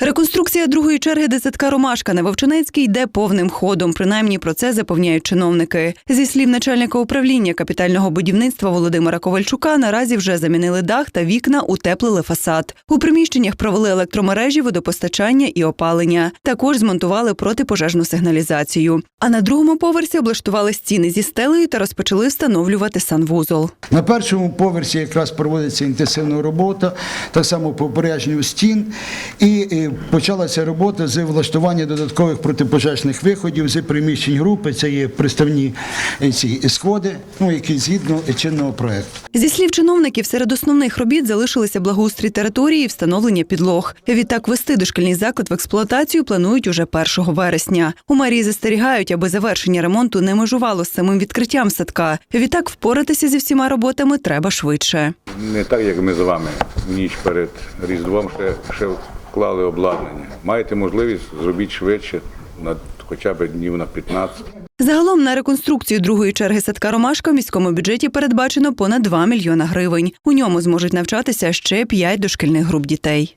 Реконструкція другої черги дитсадка Ромашка на Вовчинецькій йде повним ходом. Принаймні про це запевняють чиновники. Зі слів начальника управління капітального будівництва Володимира Ковальчука, наразі вже замінили дах та вікна, утеплили фасад. У приміщеннях провели електромережі, водопостачання і опалення. Також змонтували протипожежну сигналізацію. А на другому поверсі облаштували стіни зі стелею та розпочали встановлювати санвузол. На першому поверсі якраз проводиться інтенсивна робота, так само по стін, і е, почалася робота з влаштування додаткових протипожежних виходів з приміщень групи. Це є приставні е, ці сходи, ну які згідно чинного проекту. Зі слів чиновників, серед основних робіт залишилися благоустрій території і встановлення підлог. Відтак вести дошкільний заклад в експлуатацію планують уже 1 вересня. У мерії застерігають, аби завершення ремонту не межувало з самим відкриттям садка. Відтак впоратися зі всіма роботами треба швидше. Не так, як ми з вами ніч перед Різдвом ще, ще вклали обладнання. Маєте можливість зробіть швидше, на хоча б днів на 15. Загалом на реконструкцію другої черги садка Ромашка в міському бюджеті передбачено понад 2 мільйона гривень. У ньому зможуть навчатися ще 5 дошкільних груп дітей.